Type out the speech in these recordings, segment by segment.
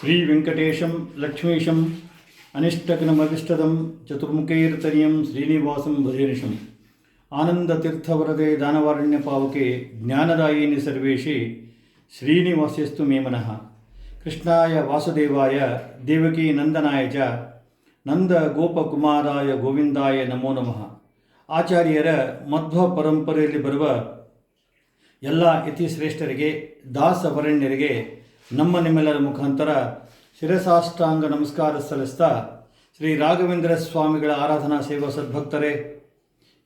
ಶ್ರೀ ವೆಂಕಟೇಶಂ ಲಕ್ಷ್ಮೀಶಂ ಅನಿಷ್ಟಕನಮವಿಷ್ಟದಂ ಚತುರ್ಮುಖೈರ್ತನಿಯಂ ಶ್ರೀನಿವಾಸಂ ಭಜೇನಿಶಂ ಆನಂದತೀರ್ಥವರದೆ ದಾನವಾರಣ್ಯ ಪಾವಕೆ ಜ್ಞಾನದಾಯಿನಿ ಸರ್ವೇಶಿ ಶ್ರೀನಿವಾಸ್ಯಸ್ತು ಮೇ ಮನಃ ಕೃಷ್ಣಾಯ ವಾಸುದೇವಾಯ ದೇವಕಿ ನಂದನಾಯ ಚ ನಂದ ಗೋಪಕುಮಾರಾಯ ಗೋವಿಂದಾಯ ನಮೋ ನಮಃ ಆಚಾರ್ಯರ ಮಧ್ವ ಪರಂಪರೆಯಲ್ಲಿ ಬರುವ ಎಲ್ಲ ಯತಿಶ್ರೇಷ್ಠರಿಗೆ, ದಾಸವರಣ್ಯರಿಗೆ ನಮ್ಮ ನಿಮ್ಮೆಲ್ಲರ ಮುಖಾಂತರ ಶಿರಸಾಷ್ಟಾಂಗ ನಮಸ್ಕಾರ ಸಲ್ಲಿಸ್ತಾ ಶ್ರೀ ರಾಘವೇಂದ್ರ ಸ್ವಾಮಿಗಳ ಆರಾಧನಾ ಸೇವಾ ಸದ್ಭಕ್ತರೇ,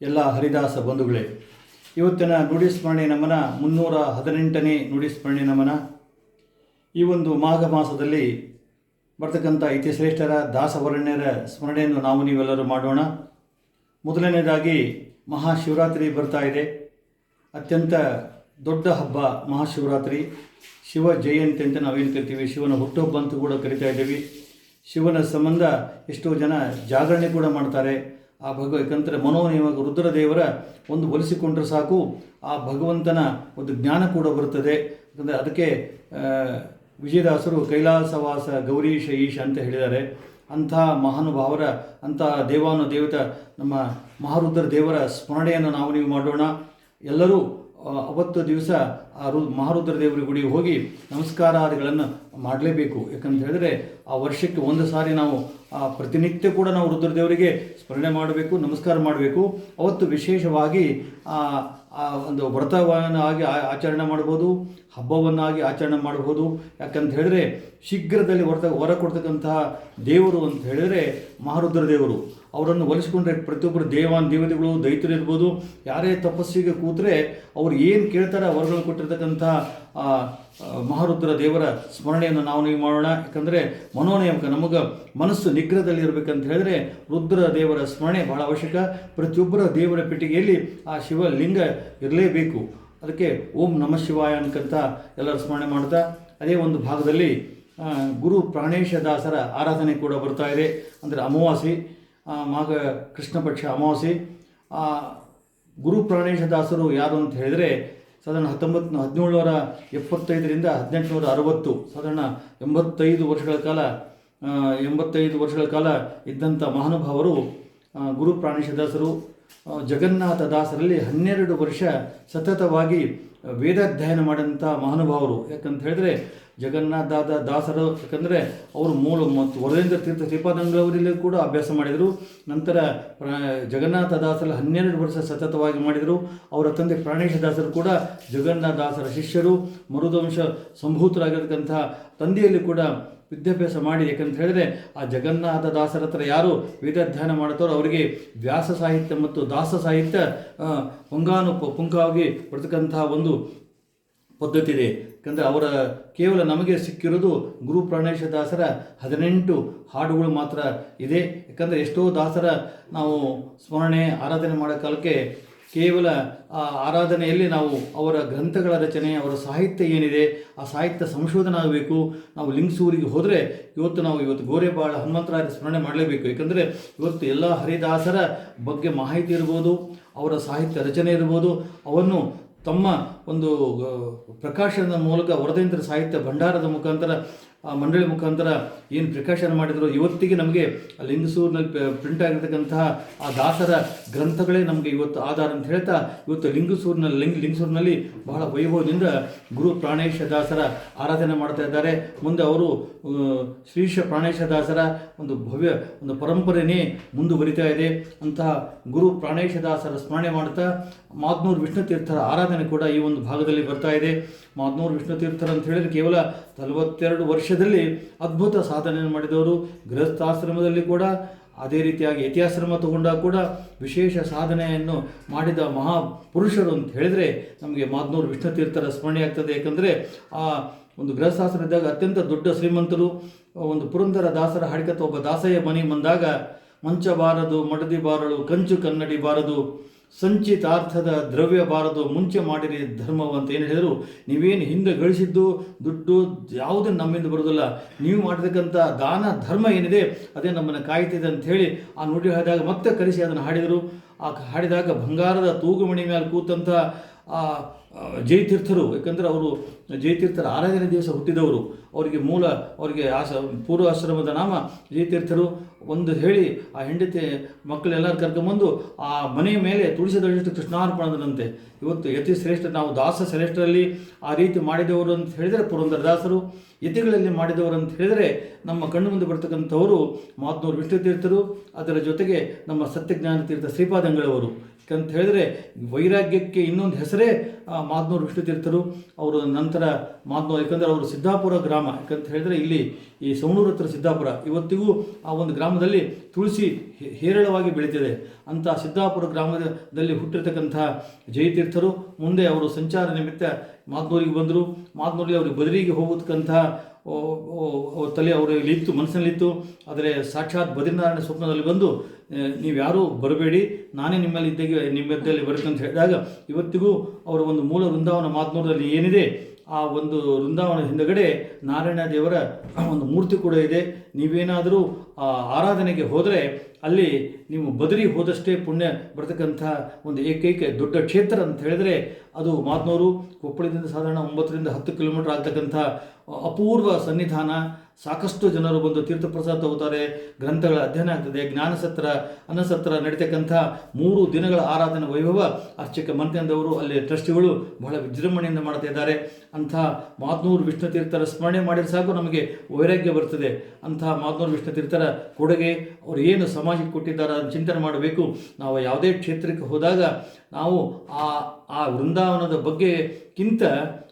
ಎಲ್ಲ ಹರಿದಾಸ ಬಂಧುಗಳೇ. ಇವತ್ತಿನ ನುಡಿ ಸ್ಮರಣೆ ನಮನ, ಮುನ್ನೂರ ಹದಿನೆಂಟನೇ ನುಡಿ ಸ್ಮರಣೆ ನಮನ. ಈ ಒಂದು ಮಾಘ ಮಾಸದಲ್ಲಿ ಬರ್ತಕ್ಕಂಥ ಇತಿಶ್ರೇಷ್ಠರ, ದಾಸವರಣ್ಯರ ಸ್ಮರಣೆಯನ್ನು ನಾವು ನೀವೆಲ್ಲರೂ ಮಾಡೋಣ. ಮೊದಲನೇದಾಗಿ ಮಹಾಶಿವರಾತ್ರಿ ಬರ್ತಾ ಇದೆ. ಅತ್ಯಂತ ದೊಡ್ಡ ಹಬ್ಬ, ಮಹಾಶಿವರಾತ್ರಿ, ಶಿವ ಜಯಂತಿ ಅಂತ ನಾವೇನು ಕರಿತೀವಿ? ಶಿವನ ಹುಟ್ಟುಹಬ್ಬ ಅಂತ ಕೂಡ ಕರಿತಾ ಇದ್ದೀವಿ. ಶಿವನ ಸಂಬಂಧ ಎಷ್ಟೋ ಜನ ಜಾಗರಣೆ ಕೂಡ ಮಾಡ್ತಾರೆ. ಆ ಭಗ ಯಾಕಂದರೆ ಮನೋನಿಯಮ ರುದ್ರದೇವರ ಒಂದು ಒಲಿಸಿಕೊಂಡ್ರೆ ಸಾಕು. ಆ ಭಗವಂತನ ಒಂದು ಜ್ಞಾನ ಕೂಡ ಬರುತ್ತದೆ ಯಾಕಂದರೆ ಅದಕ್ಕೆ ವಿಜಯದಾಸರು ಕೈಲಾಸವಾಸ ಗೌರೀಶ ಈಶ ಅಂತ ಹೇಳಿದ್ದಾರೆ. ಅಂಥ ಮಹಾನುಭಾವರ ಅಂತಹ ದೇವಾನು ದೇವತ ನಮ್ಮ ಮಹಾರುದ್ರ ದೇವರ ಸ್ಮರಣೆಯನ್ನು ನಾವು ನೀವು ಮಾಡೋಣ. ಎಲ್ಲರೂ ಅವತ್ತು ದಿವಸ ಆ ರು ಮಹಾರುದ್ರ ದೇವರ ಗುಡಿಗೆ ಹೋಗಿ ನಮಸ್ಕಾರಾದಿಗಳನ್ನು ಮಾಡಲೇಬೇಕು. ಯಾಕಂತ ಹೇಳಿದ್ರೆ ಆ ವರ್ಷಕ್ಕೆ ಒಂದು ಸಾರಿ ನಾವು ಆ ಪ್ರತಿನಿತ್ಯ ಕೂಡ ನಾವು ರುದ್ರದೇವರಿಗೆ ಸ್ಮರಣೆ ಮಾಡಬೇಕು, ನಮಸ್ಕಾರ ಮಾಡಬೇಕು. ಅವತ್ತು ವಿಶೇಷವಾಗಿ ಆ ಆ ಒಂದು ವ್ರತವನ್ನಾಗಿ ಆ- ಆಚರಣೆ ಮಾಡ್ಬೋದು ಹಬ್ಬವನ್ನಾಗಿ ಆಚರಣೆ ಮಾಡ್ಬೋದು. ಯಾಕಂತ ಹೇಳಿದ್ರೆ ಶೀಘ್ರದಲ್ಲಿ ಹೊರತ ಹೊರ ಕೊಡ್ತಕ್ಕಂತಹ ದೇವರು ಅಂತ ಹೇಳಿದರೆ ಮಹಾರುದ್ರ ದೇವರು. ಅವರನ್ನು ಒಲಿಸಿಕೊಂಡ್ರೆ ಪ್ರತಿಯೊಬ್ಬರು ದೇವಾನ್ ದೇವತೆಗಳು ದೈತ್ಯರು ಇರ್ಬೋದು. ಯಾರೇ ತಪಸ್ಸಿಗೆ ಕೂತ್ರೆ ಅವ್ರು ಏನು ಕೇಳ್ತಾರೆ ಹೊರಗಳು ಕೊಟ್ಟಿರ್ತಕ್ಕಂಥ ಆ, ಆ, ಮಹಾರುದ್ರ ದೇವರ ಸ್ಮರಣೆಯನ್ನು ನಾವು ನೀವು ಮಾಡೋಣ. ಯಾಕಂದರೆ ಮನೋನಿಯಮಕ ನಮಗೆ ಮನಸ್ಸು ನಿಗ್ರಹದಲ್ಲಿ ಇರಬೇಕಂತ ಹೇಳಿದ್ರೆ ರುದ್ರ ದೇವರ ಸ್ಮರಣೆ ಬಹಳ ಅವಶ್ಯಕ. ಪ್ರತಿಯೊಬ್ಬರ ದೇವರ ಪೆಟ್ಟಿಗೆಯಲ್ಲಿ ಆ ಶಿವಲಿಂಗ ಇರಲೇಬೇಕು. ಅದಕ್ಕೆ ಓಂ ನಮಃ ಶಿವಾಯ ಅನ್ಕಂತ ಎಲ್ಲರೂ ಸ್ಮರಣೆ ಮಾಡ್ತಾ, ಅದೇ ಒಂದು ಭಾಗದಲ್ಲಿ ಗುರು ಪ್ರಾಣೇಶ ದಾಸರ ಆರಾಧನೆ ಕೂಡ ಬರ್ತಾ ಇದೆ. ಅಂದರೆ ಅಮಾವಾಸಿ ಮಾಘ ಕೃಷ್ಣ ಪಕ್ಷ ಗುರು ಪ್ರಾಣೇಶ ದಾಸರು ಯಾರು ಅಂತ ಹೇಳಿದರೆ ಸಾಧಾರಣ ಹತ್ತೊಂಬತ್ತು ಹದಿನೇಳುನೂರ ಎಪ್ಪತ್ತೈದರಿಂದ ಹದಿನೆಂಟುನೂರ ಅರವತ್ತು ಸಾಧಾರಣ ಎಂಬತ್ತೈದು ವರ್ಷಗಳ ಕಾಲ ಎಂಬತ್ತೈದು ವರ್ಷಗಳ ಕಾಲ ಇದ್ದಂಥ ಮಹಾನುಭಾವರು ಗುರು ಪ್ರಾಣೇಶ ದಾಸರು ಆ, ಜಗನ್ನಾಥ ದಾಸರಲ್ಲಿ ಹನ್ನೆರಡು ವರ್ಷ ಸತತವಾಗಿ ವೇದಾಧ್ಯಯನ ಮಾಡಿದಂಥ ಮಹಾನುಭಾವರು. ಯಾಕಂತ ಹೇಳಿದ್ರೆ ಜಗನ್ನಾಥ ದಾಸರು, ಯಾಕಂದರೆ, ಅವರು ಮೂಲ ಮತ್ತು ವರೇಂದ್ರ ತೀರ್ಥ ಶ್ರೀಪಾದಂಗಳವರಲ್ಲಿ ಕೂಡ ಅಭ್ಯಾಸ ಮಾಡಿದರು. ನಂತರ ಜಗನ್ನಾಥ ದಾಸರಲ್ಲಿ ಹನ್ನೆರಡು ವರ್ಷ ಸತತವಾಗಿ ಮಾಡಿದರು. ಅವರ ತಂದೆ ಪ್ರಾಣೇಶ ದಾಸರು ಕೂಡ ಜಗನ್ನಾಥ ದಾಸರ ಶಿಷ್ಯರು ಮರುದಂಶ ಸಂಭೂತರಾಗಿರ್ತಕ್ಕಂಥ ತಂದೆಯಲ್ಲಿ ಕೂಡ ವಿದ್ಯಾಭ್ಯಾಸ ಮಾಡಿ ಯಾಕಂತ ಹೇಳಿದ್ರೆ ಆ ಜಗನ್ನಾಥ ದಾಸರ ಹತ್ರ ಯಾರು ವೇದಾಧ್ಯಯನ ಮಾಡ್ತಾರೋ ಅವರಿಗೆ ವ್ಯಾಸ ಸಾಹಿತ್ಯ ಮತ್ತು ದಾಸ ಸಾಹಿತ್ಯ ಪುಂಗಾನು ಪುಂಖವಾಗಿ ಬರ್ತಕ್ಕಂತಹ ಒಂದು ಪದ್ಧತಿ ಇದೆ. ಯಾಕಂದರೆ ಅವರ ಕೇವಲ ನಮಗೆ ಸಿಕ್ಕಿರೋದು ಗುರು ಪ್ರಾಣೇಶ ದಾಸರ ಹದಿನೆಂಟು ಹಾಡುಗಳು ಮಾತ್ರ ಇದೆ. ಯಾಕಂದರೆ ಎಷ್ಟೋ ದಾಸರ ನಾವು ಸ್ಮರಣೆ, ಆರಾಧನೆ ಮಾಡೋ ಕಾಲಕ್ಕೆ ಕೇವಲ ಆ ಆರಾಧನೆಯಲ್ಲಿ ನಾವು ಅವರ ಗ್ರಂಥಗಳ ರಚನೆ, ಅವರ ಸಾಹಿತ್ಯ ಏನಿದೆ, ಆ ಸಾಹಿತ್ಯ ಸಂಶೋಧನೆ ಆಗಬೇಕು. ನಾವು ಲಿಂಗಸೂರಿಗೆ ಹೋದರೆ ಇವತ್ತು ನಾವು ಇವತ್ತು ಗೋರೆಬಾಳ ಹನುಮಂತರಾಯರ ಸ್ಮರಣೆ ಮಾಡಲೇಬೇಕು. ಏಕೆಂದರೆ ಇವತ್ತು ಎಲ್ಲ ಹರಿದಾಸರ ಬಗ್ಗೆ ಮಾಹಿತಿ ಇರ್ಬೋದು, ಅವರ ಸಾಹಿತ್ಯ ರಚನೆ ಇರ್ಬೋದು, ಅವನ್ನು ತಮ್ಮ ಒಂದು ಪ್ರಕಾಶನದ ಮೂಲಕ ವರದೇಂದ್ರ ಸಾಹಿತ್ಯ ಭಂಡಾರದ ಮುಖಾಂತರ ಆ ಮಂಡಳಿ ಮುಖಾಂತರ ಏನು ಪ್ರಿಕಾಷನ್ ಮಾಡಿದ್ರು? ಇವತ್ತಿಗೆ ನಮಗೆ ಲಿಂಗಸೂರಿನಲ್ಲಿ ಪ್ರಿಂಟ್ ಆಗಿರ್ತಕ್ಕಂತಹ ಆ ದಾಸರ ಗ್ರಂಥಗಳೇ ನಮಗೆ ಇವತ್ತು ಆಧಾರ ಅಂತ ಹೇಳ್ತಾ, ಇವತ್ತು ಲಿಂಗಸೂರಿನಲ್ಲಿ ಲಿಂಗ್, ಲಿಂಗಸೂರಿನಲ್ಲಿ ಬಹಳ ವೈಭವದಿಂದ ಗುರು ಪ್ರಾಣೇಶ ದಾಸರ ಆರಾಧನೆ ಮಾಡ್ತಾ ಇದ್ದಾರೆ. ಮುಂದೆ ಅವರು ಶ್ರೀಶ ಪ್ರಾಣೇಶ ದಾಸರ ಒಂದು ಭವ್ಯ, ಒಂದು ಪರಂಪರೆಯೇ ಮುಂದುವರಿತಾ ಇದೆ. ಅಂತಹ ಗುರು ಪ್ರಾಣೇಶ ದಾಸರ ಸ್ಮರಣೆ ಮಾಡ್ತಾ, ಮಾದ್ನೂರು ವಿಷ್ಣು ತೀರ್ಥರ ಆರಾಧನೆ ಕೂಡ ಈ ಒಂದು ಭಾಗದಲ್ಲಿ ಬರ್ತಾ ಇದೆ. ಮಾದ್ನೂರು ವಿಷ್ಣು ತೀರ್ಥರ ಅಂತ ಹೇಳಿದರೆ ಕೇವಲ ನಲವತ್ತೆರಡು ವರ್ಷದಲ್ಲಿ ಅದ್ಭುತ ಸಾಧನೆಯನ್ನು ಮಾಡಿದವರು. ಗೃಹಸ್ಥಾಶ್ರಮದಲ್ಲಿ ಕೂಡ ಅದೇ ರೀತಿಯಾಗಿ ಯತಿಯಾಶ್ರಮ ತಗೊಂಡಾಗ ಕೂಡ ವಿಶೇಷ ಸಾಧನೆಯನ್ನು ಮಾಡಿದ ಮಹಾಪುರುಷರು ಅಂತ ಹೇಳಿದರೆ ನಮಗೆ ಮಾದ್ನೂರು ವಿಷ್ಣು ತೀರ್ಥರ ಸ್ಮರಣೆ ಆಗ್ತದೆ. ಯಾಕಂದರೆ ಆ ಒಂದು ಗೃಹಸ್ಥಾಶ್ರಮ ಇದ್ದಾಗ ಅತ್ಯಂತ ದೊಡ್ಡ ಶ್ರೀಮಂತರು, ಒಂದು ಪುರಂದರ ದಾಸರ ಹಾಡಿಕತ್ತ ಒಬ್ಬ ದಾಸಯ್ಯ ಮನೆಗೆ ಬಂದಾಗ, ಮಂಚ ಬಾರದು, ಮಡದಿ ಬಾರಳು, ಕಂಚು ಕನ್ನಡಿ ಬಾರದು ಸಂಚಿತಾರ್ಥದ ದ್ರವ್ಯ ಬಾರದು, ಮುಂಚೆ ಮಾಡಿರಿ ಧರ್ಮವಂತ. ಏನು ಹೇಳಿದರು? ನೀವೇನು ಹಿಂದೆ ಗಳಿಸಿದ್ದು ದುಡ್ಡು ಯಾವುದೇ ನಮ್ಮಿಂದ ಬರೋದಿಲ್ಲ. ನೀವು ಮಾಡಿರ್ತಕ್ಕಂಥ ದಾನ ಧರ್ಮ ಏನಿದೆ, ಅದೇ ನಮ್ಮನ್ನು ಕಾಯ್ತಿದೆ ಅಂತ ಹೇಳಿ ಆ ನುಡಿ ಹಾಡಿದಾಗ ಮತ್ತೆ ಕರೆಸಿ ಅದನ್ನು ಹಾಡಿದರು. ಆ ಹಾಡಿದಾಗ ಬಂಗಾರದ ತೂಗುಮಣಿ ಮೇಲೆ ಕೂತಂಥ ಆ ಜಯತೀರ್ಥರು ಯಾಕಂದರೆ ಅವರು ಜಯತೀರ್ಥರ ಆರಾಧನೆ ದಿವಸ ಹುಟ್ಟಿದವರು. ಅವರಿಗೆ ಮೂಲ, ಅವರಿಗೆ ಪೂರ್ವ ಆಶ್ರಮದ ನಾಮ ಜಯತೀರ್ಥರು. ಒಂದು ಹೇಳಿ ಆ ಹೆಂಡತಿ, ಮಕ್ಕಳೆಲ್ಲರೂ ಕರ್ಕೊಂಬಂದು ಆ ಮನೆಯ ಮೇಲೆ ತುಳಸಿದಷ್ಟು ಕೃಷ್ಣಾರ್ಪಣದಂತೆ ಇವತ್ತು ಯತಿ ಶ್ರೇಷ್ಠ, ನಾವು ದಾಸ ಶ್ರೇಷ್ಠರಲ್ಲಿ ಆ ರೀತಿ ಮಾಡಿದವರು ಅಂತ ಹೇಳಿದರೆ ಪುರಂದರದಾಸರು ಯತಿಗಳಲ್ಲಿ ಮಾಡಿದವರು ಅಂತ ಹೇಳಿದರೆ ನಮ್ಮ ಕಣ್ಣು ಮುಂದೆ ಬರ್ತಕ್ಕಂಥವರು ಮಾತ್ನೂರು ವಿಷ್ಣು ತೀರ್ಥರು ಅದರ ಜೊತೆಗೆ ನಮ್ಮ ಸತ್ಯಜ್ಞಾನ ತೀರ್ಥ ಶ್ರೀಪಾದಂಗಳವರು. ಯಾಕಂತ ಹೇಳಿದ್ರೆ ವೈರಾಗ್ಯಕ್ಕೆ ಇನ್ನೊಂದು ಹೆಸರೇ ಮಾದ್ನೂರು ವಿಷ್ಣು ತೀರ್ಥರು. ಅವರು ನಂತರ ಮಾದ್ನೂರು, ಯಾಕಂದರೆ ಅವರು ಸಿದ್ದಾಪುರ ಗ್ರಾಮ. ಯಾಕಂತ ಹೇಳಿದ್ರೆ ಇಲ್ಲಿ ಈ ಸವಣೂರು ಹತ್ರ ಸಿದ್ದಾಪುರ. ಇವತ್ತಿಗೂ ಆ ಒಂದು ಗ್ರಾಮದಲ್ಲಿ ತುಳಸಿ ಹೇರಳವಾಗಿ ಬೆಳೀತಿದೆ. ಅಂತ ಸಿದ್ದಾಪುರ ಗ್ರಾಮದಲ್ಲಿ ಹುಟ್ಟಿರ್ತಕ್ಕಂಥ ಜಯತೀರ್ಥರು, ಮುಂದೆ ಅವರು ಸಂಚಾರ ನಿಮಿತ್ತ ಮಾದ್ನೂರಿಗೆ ಬಂದರು. ಮಾತನೂರಿಗೆ ಅವ್ರಿಗೆ ಬದರಿಗೆ ಓ- ತಲೆ ಅವರಲ್ಲಿತ್ತು ಮನಸ್ಸಿನಲ್ಲಿತ್ತು ಆದರೆ ಸಾಕ್ಷಾತ್ ಬದ್ರಿನಾರಾಯಣ ಸ್ವಪ್ನದಲ್ಲಿ ಬಂದು ನೀವು ಯಾರೂ ಬರಬೇಡಿ, ನಾನೇ ನಿಮ್ಮಲ್ಲಿ ಇದ್ದಾಗ ನಿಮ್ಮ ಬರುತ್ತೆ ಅಂತ ಹೇಳಿದಾಗ, ಇವತ್ತಿಗೂ ಅವರ ಒಂದು ಮೂಲ ವೃಂದಾವನ ಮಾತನಾಡೋದಲ್ಲಿ ಏನಿದೆ? ಆ ಒಂದು ವೃಂದಾವನ ಹಿಂದಗಡೆ ನಾರಾಯಣ ದೇವರ ಒಂದು ಮೂರ್ತಿ ಕೂಡ ಇದೆ. ನೀವೇನಾದರೂ ಆ ಆರಾಧನೆಗೆ ಹೋದರೆ ಅಲ್ಲಿ ನೀವು ಬದರಿ ಹೋದಷ್ಟೇ ಪುಣ್ಯ ಬರತಕ್ಕಂಥ ಒಂದು ಏಕೈಕ ದೊಡ್ಡ ಕ್ಷೇತ್ರ ಅಂತ ಹೇಳಿದ್ರೆ ಅದು ಮಾತನೂರು ಕೊಪ್ಪಳದಿಂದ ಸಾಧಾರಣ ಒಂಬತ್ತರಿಂದ ಹತ್ತು ಕಿಲೋಮೀಟರ್ ಆಗ್ತಕ್ಕಂಥ ಅಪೂರ್ವ ಸನ್ನಿಧಾನ ಸಾಕಷ್ಟು ಜನರು ಬಂದು ತೀರ್ಥಪ್ರಸಾದ ತಗೋತಾರೆ. ಗ್ರಂಥಗಳ ಅಧ್ಯಯನ ಆಗ್ತದೆ. ಜ್ಞಾನಸತ್ರ ಅನ್ನಸತ್ರ ನಡೀತಕ್ಕಂಥ ಮೂರು ದಿನಗಳ ಆರಾಧನೆ ವೈಭವ ಅರ್ಚಕ ಮಂತ್ರಿಯಂದವರು ಅಲ್ಲಿ ಟ್ರಸ್ಟಿಗಳು ಬಹಳ ವಿಜೃಂಭಣೆಯಿಂದ ಮಾಡ್ತಾ ಇದ್ದಾರೆ. ಅಂಥ ಮಾತ್ನೂರು ವಿಷ್ಣು ತೀರ್ಥರ ಸ್ಮರಣೆ ಮಾಡಿದ್ರೆ ಸಾಕು, ನಮಗೆ ವೈರಾಗ್ಯ ಬರ್ತದೆ. ಅಂಥ ಮಾತ್ನೂರು ವಿಷ್ಣು ತೀರ್ಥರ ಕೊಡುಗೆ ಅವರು ಏನು ಸಮಾಜಕ್ಕೆ ಕೊಟ್ಟಿದ್ದಾರೆ ಅದನ್ನು ಚಿಂತನೆ ಮಾಡಬೇಕು. ನಾವು ಯಾವುದೇ ಕ್ಷೇತ್ರಕ್ಕೆ ಹೋದಾಗ ನಾವು ಆ ಆ ವೃಂದಾವನದ ಬಗ್ಗೆಕ್ಕಿಂತ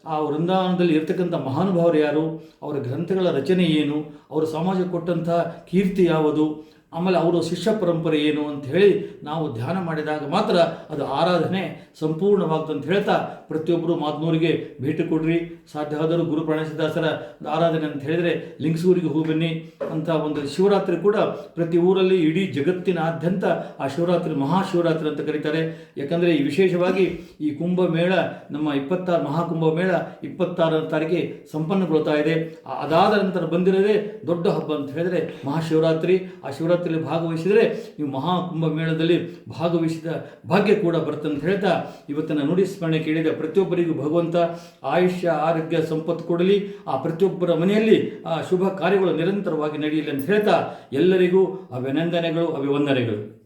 ಆ ವೃಂದಾವನದಲ್ಲಿ ಇರತಕ್ಕಂಥ ಮಹಾನುಭಾವರು ಯಾರು? ಅವರ ಗ್ರಂಥಗಳ ರಚನೆ ಏನು? ಅವರು ಸಮಾಜಕ್ಕೆ ಕೊಟ್ಟಂತಹ ಕೀರ್ತಿ ಯಾವುದು? ಆಮೇಲೆ ಅವರ ಶಿಷ್ಯ ಪರಂಪರೆ ಏನು ಅಂತ ಹೇಳಿ ನಾವು ಧ್ಯಾನ ಮಾಡಿದಾಗ ಮಾತ್ರ ಅದು ಆರಾಧನೆ ಸಂಪೂರ್ಣವಾಗ್ತಂತ ಹೇಳ್ತಾ ಪ್ರತಿಯೊಬ್ಬರು ಮಾದನೂರಿಗೆ ಭೇಟಿ ಕೊಡ್ರಿ. ಸಾಧ್ಯ ಆದರೂ ಗುರು ಪ್ರಾಣೇಶದಾಸರ ಆರಾಧನೆ ಅಂತ ಹೇಳಿದರೆ ಲಿಂಗಸೂರಿಗೆ ಹೋಗಿ ಬನ್ನಿ ಅಂತ ಒಂದು ಶಿವರಾತ್ರಿ ಕೂಡ ಪ್ರತಿ ಊರಲ್ಲಿ ಇಡೀ ಜಗತ್ತಿನಾದ್ಯಂತ ಆ ಶಿವರಾತ್ರಿ ಮಹಾಶಿವರಾತ್ರಿ ಅಂತ ಕರೀತಾರೆ. ಯಾಕಂದರೆ ಈ ವಿಶೇಷವಾಗಿ ಈ ಕುಂಭಮೇಳ ನಮ್ಮ ಇಪ್ಪತ್ತಾರು ಮಹಾಕುಂಭಮೇಳ ಇಪ್ಪತ್ತಾರನೇ ತಾರೀಕಿಗೆ ಸಂಪನ್ನಗೊಳ್ತಾ ಇದೆ. ಅದಾದ ನಂತರ ಬಂದಿರೋದೇ ದೊಡ್ಡ ಹಬ್ಬ ಅಂತ ಹೇಳಿದರೆ ಮಹಾಶಿವರಾತ್ರಿ. ಆ ಶಿವರಾತ್ರಿಯಲ್ಲಿ ಭಾಗವಹಿಸಿದರೆ ನೀವು ಮಹಾಕುಂಭ ಮೇಳದಲ್ಲಿ ಭಾಗವಹಿಸಿದ ಭಾಗ್ಯ ಕೂಡ ಬರುತ್ತೆ ಅಂತ ಹೇಳ್ತಾ ಇವತ್ತಿನ ನುಡಿ ಸ್ಮರಣೆ ಕೇಳಿದ ಪ್ರತಿಯೊಬ್ಬರಿಗೂ ಭಗವಂತ ಆಯುಷ್ಯ, ಆರೋಗ್ಯ, ಸಂಪತ್ತು ಕೊಡಲಿ. ಆ ಪ್ರತಿಯೊಬ್ಬರ ಮನೆಯಲ್ಲಿ ಆ ಶುಭ ಕಾರ್ಯಗಳು ನಿರಂತರವಾಗಿ ನಡೆಯಲಿ ಅಂತ ಹೇಳ್ತಾ ಎಲ್ಲರಿಗೂ ಅಭಿನಂದನೆಗಳು, ಅಭಿವಂದನೆಗಳು.